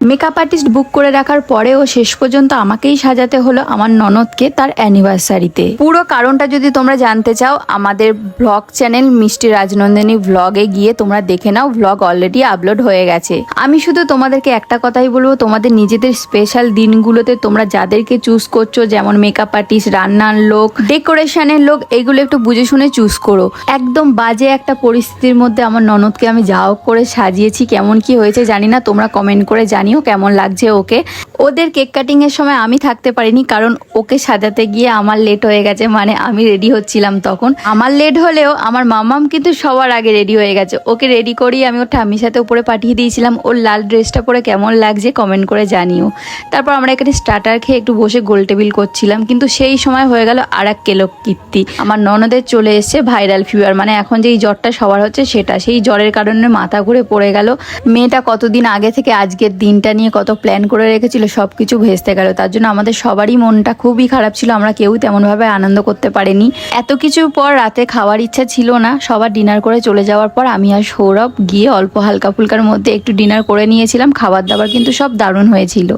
Makeup artist বুক করে রাখার পরেও শেষ পর্যন্ত আমাকেই সাজাতে হলো আমার ননদকে তার অ্যানিভার্সারিতে পুরো কারণটা যদি তোমরা জানতে চাও, আমাদের ব্লগ চ্যানেল মিষ্টি রাজনন্দিনী ব্লগে গিয়ে তোমরা দেখে নাও ব্লগ অলরেডি আপলোড হয়ে গেছে। আমি শুধু তোমাদেরকে একটা কথাই বলব, তোমাদের নিজেদের স্পেশাল দিনগুলোতে তোমরা যাদেরকে চুজ করছ, যেমন মেকআপ আর্টিস্ট রান্নার লোক ডেকোরেশনের লোক, এগুলো একটু বুঝে শুনে চুজ করো। একদম বাজে একটা পরিস্থিতির মধ্যে আমার ননদকে আমি যা হোক করে সাজিয়েছি, কেমন কি হয়েছে জানি না, তোমরা কমেন্ট করে জানিও কেমন লাগছে ওকে। ওদের কেক কাটিং এর সময় আমি থাকতে পারিনি কারণ ওকে সাজাতে গিয়ে আমার লেট হয়ে গেছে মানে আমি রেডি হচ্ছিলাম তখন। আমার লেট হলেও আমার মামাম কিন্তু সবার আগে রেডি হয়ে গেছে। ওকে রেডি করিয়ে আমি ওর ঠাম্মির সাথে উপরে পাঠিয়ে দিয়েছিলাম। ওর লাল ড্রেসটা পরে কেমন লাগছে কমেন্ট করে জানিও। তারপর আমরা এখানে স্টার্টার খেয়ে একটু বসে গোল টেবিল করছিলাম, কিন্তু সেই সময় হয়ে গেল আর এক কেলক কীর্তি। আমার ননদের চলে এসছে ভাইরাল ফিভার মানে এখন যেই জ্বরটা সবার হচ্ছে সেটা। সেই জ্বরের কারণে মাথা ঘুরে পড়ে গেল। মেয়েটা কতদিন আগে থেকে আজকের দিনটা নিয়ে কত প্ল্যান করে রেখেছিল সব কিছু ভেস্তে গেল। তার জন্য আমাদের সবারই মনটা খুবই খারাপ ছিল, আমরা কেউ তেমনভাবে আনন্দ করতে পারিনি। এত কিছু পর রাতে খাওয়ার ইচ্ছা ছিল না, সবার ডিনার করে চলে যাওয়ার পর আমি আর সৌরভ গিয়ে অল্প হালকা ফুলকার মধ্যে একটু ডিনার করে নিয়েছিলাম, খাবার দাবার কিন্তু সব দারুণ হয়েছিল।